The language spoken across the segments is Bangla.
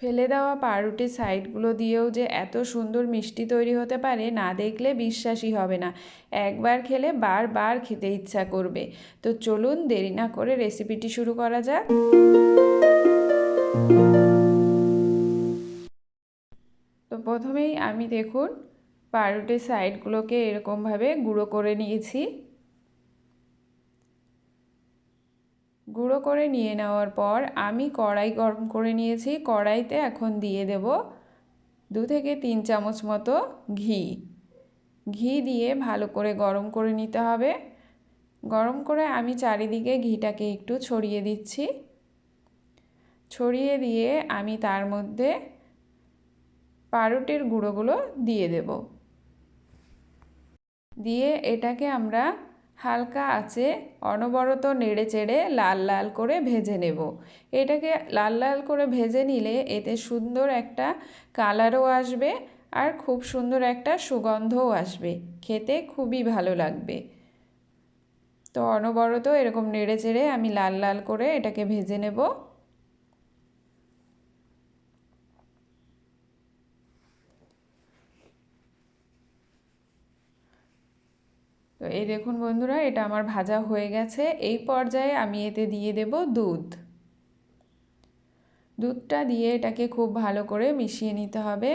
ফেলে দেওয়া পাউরুটির সাইডগুলো দিয়েও যে এত সুন্দর মিষ্টি তৈরি হতে পারে না দেখলে বিশ্বাসই হবে না। একবার খেলে বারবার খেতে ইচ্ছা করবে। তো চলুন দেরি না করে রেসিপিটি শুরু করা যাক। তো প্রথমেই আমি দেখুন, পাউরুটির সাইডগুলোকে এরকমভাবে গুঁড়ো করে নিয়েছি। গুঁড়ো করে নিয়ে নেওয়ার পর আমি কড়াই গরম করে নিয়েছি। কড়াইতে এখন দিয়ে দেব দু থেকে তিন চামচ মতো ঘি। ঘি দিয়ে ভালো করে গরম করে নিতে হবে। গরম করে আমি চারিদিকে ঘিটাকে একটু ছড়িয়ে দিচ্ছি। ছড়িয়ে দিয়ে আমি তার মধ্যে পাউরুটির গুঁড়োগুলো দিয়ে দেব। দিয়ে এটাকে আমরা হালকা আছে অনবরত নেড়ে চেড়ে লাল লাল করে ভেজে নেব। এটাকে লাল লাল করে ভেজে নিলে এতে সুন্দর একটা কালারও আসবে আর খুব সুন্দর একটা সুগন্ধও আসবে। খেতে খুবই ভালো লাগবে। তো অনবরত এরকম নেড়ে চেড়ে আমি লাল লাল করে এটাকে ভেজে নেব। তো এই দেখুন বন্ধুরা, এটা আমার ভাজা হয়ে গেছে। এই পর্যায়ে আমি এতে দিয়ে দেব দুধ। দুধটা দিয়ে এটাকে খুব ভালো করে মিশিয়ে নিতে হবে।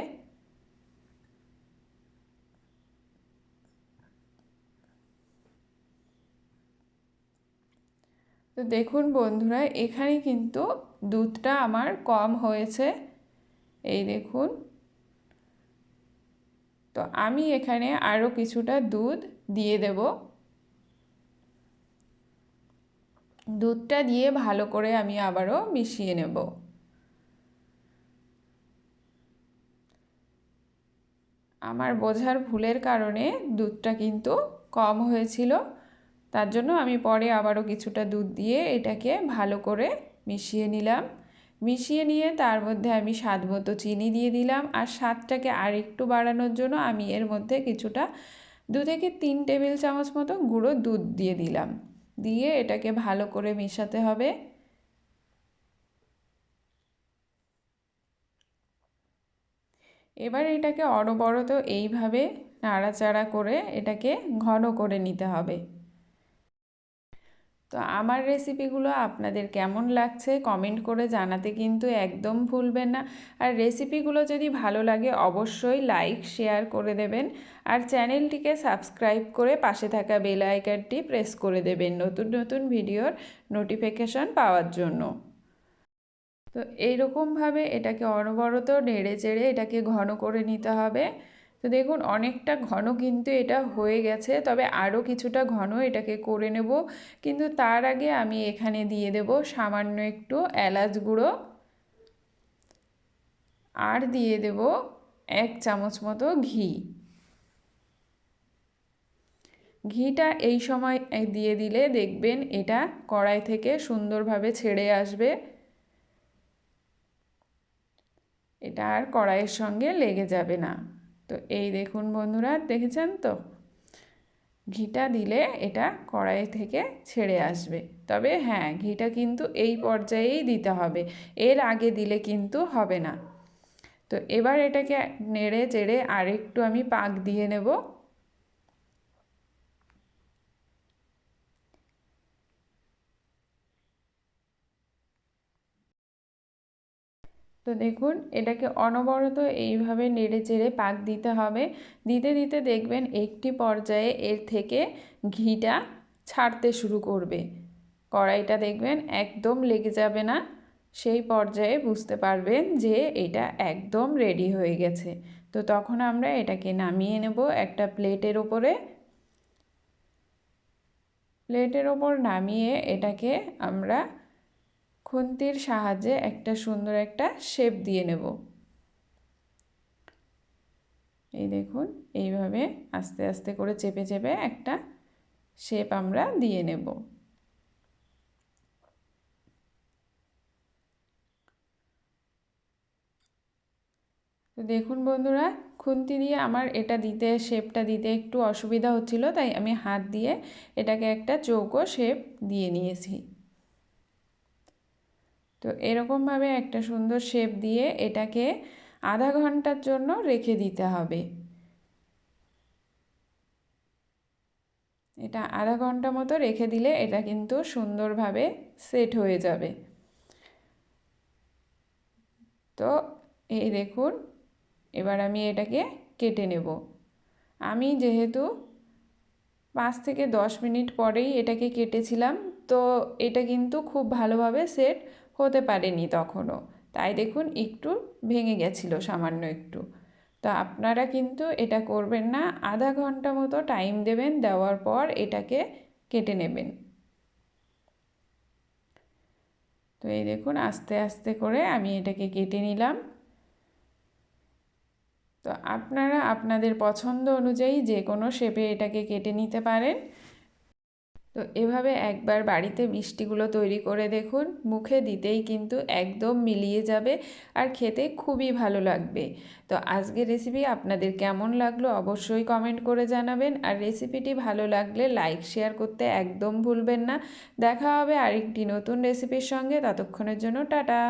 তো দেখুন বন্ধুরা, এখানে কিন্তু দুধটা আমার কম হয়েছে। এই দেখুন। তো আমি এখানে আরও কিছুটা দুধ দিয়ে দেব। দুধটা দিয়ে ভালো করে আমি আবারও মিশিয়ে নেব। আমার বোঝার ভুলের কারণে দুধটা কিন্তু কম হয়েছিল, তার জন্য আমি পরে আবারও কিছুটা দুধ দিয়ে এটাকে ভালো করে মিশিয়ে নিলাম। মিশিয়ে নিয়ে তার মধ্যে আমি স্বাদ মতো চিনি দিয়ে দিলাম আর স্বাদটাকে আর একটু বাড়ানোর জন্য আমি এর মধ্যে কিছুটা দু থেকে তিন টেবিল চামচ মতো গুঁড়ো দুধ দিয়ে দিলাম। দিয়ে এটাকে ভালো করে মেশাতে হবে। এবার এটাকে অনবরত এইভাবে নাড়াচাড়া করে এটাকে ঘন করে নিতে হবে। তো আমার রেসিপিগুলো আপনাদের কেমন লাগছে কমেন্ট করে জানাতে কিন্তু একদম ভুলবেন না। আর রেসিপিগুলো যদি ভালো লাগে অবশ্যই লাইক শেয়ার করে দেবেন। আর চ্যানেলটিকে সাবস্ক্রাইব করে পাশে থাকা বেল আইকনটি প্রেস করে দেবেন নতুন নতুন ভিডিওর নোটিফিকেশান পাওয়ার জন্য। তো এইরকমভাবে এটাকে অনবরত নেড়ে চেড়ে এটাকে ঘন করে নিতে হবে। তো দেখুন, অনেকটা ঘন কিন্তু এটা হয়ে গেছে। তবে আরও কিছুটা ঘন এটাকে করে নেব। কিন্তু তার আগে আমি এখানে দিয়ে দেব সামান্য একটু এলাচ গুঁড়ো। আর দিয়ে দেব এক চামচ মতো ঘি। ঘিটা এই সময় দিয়ে দিলে দেখবেন এটা কড়াই থেকে সুন্দরভাবে ছেড়ে আসবে। এটা আর কড়াইয়ের সঙ্গে লেগে যাবে না। তো এই দেখুন বন্ধুরা, দেখেছেন তো? ঘিটা দিলে এটা কড়াই থেকে ছেড়ে আসবে। তবে হ্যাঁ ঘিটা কিন্তু এই পর্যায়েই দিতে হবে। এর আগে দিলে কিন্তু হবে না। তো এবার এটাকে নেড়ে চেড়ে আরেকটু আমি পাক দিয়ে নেব। তো দেখুন, এটাকে অনবরত এইভাবে নেড়ে চেড়ে পাক দিতে হবে। দিতে দিতে দেখবেন একটি পর্যায়ে এর থেকে ঘিটা ছাড়তে শুরু করবে। কড়াইটা দেখবেন একদম লেগে যাবে না। সেই পর্যায়ে বুঝতে পারবেন যে এটা একদম রেডি হয়ে গেছে। তো তখন আমরা এটাকে নামিয়ে নেব একটা প্লেটের ওপরে। প্লেটের ওপর নামিয়ে এটাকে আমরা খুন্তির সাহায্যে একটা সুন্দর একটা শেপ দিয়ে নেব। এই দেখুন, এইভাবে আস্তে আস্তে করে চেপে চেপে একটা শেপ আমরা দিয়ে নেব। তো দেখুন বন্ধুরা, খুন্তি দিয়ে আমার এটা দিতে শেপটা দিতে একটু অসুবিধা হচ্ছিল, তাই আমি হাত দিয়ে এটাকে একটা চৌকো শেপ দিয়ে নিয়েছি। তো এরকমভাবে একটা সুন্দর শেপ দিয়ে এটাকে আধা ঘণ্টার জন্য রেখে দিতে হবে। এটা আধা ঘণ্টা মতো রেখে দিলে এটা কিন্তু সুন্দরভাবে সেট হয়ে যাবে। তো এই দেখুন, এবার আমি এটাকে কেটে নেব। আমি যেহেতু পাঁচ থেকে দশ মিনিট পরেই এটাকে কেটেছিলাম, তো এটা কিন্তু খুব ভালোভাবে সেট হতে পারেনি তখনও। তাই দেখুন, একটু ভেঙে গেছিল সামান্য একটু। তো আপনারা কিন্তু এটা করবেন না, আধা ঘণ্টা মতো টাইম দেবেন, দেওয়ার পর এটাকে কেটে নেবেন। তো এই দেখুন, আস্তে আস্তে করে আমি এটাকে কেটে নিলাম। তো আপনারা আপনাদের পছন্দ অনুযায়ী যে কোনো শেপে এটাকে কেটে নিতে পারেন। তো এভাবে একবার বাড়িতে মিষ্টিগুলো তৈরি করে দেখুন, মুখে দিতেই কিন্তু একদম মিলিয়ে যাবে আর খেতে খুবই ভালো লাগবে। তো আজকের রেসিপি আপনাদের কেমন লাগল অবশ্যই কমেন্ট করে জানাবেন আর রেসিপিটি ভালো লাগলে লাইক শেয়ার করতে একদম ভুলবেন না। দেখা হবে আরেকটি নতুন রেসিপির সঙ্গে, ততক্ষণের জন্য টাটা!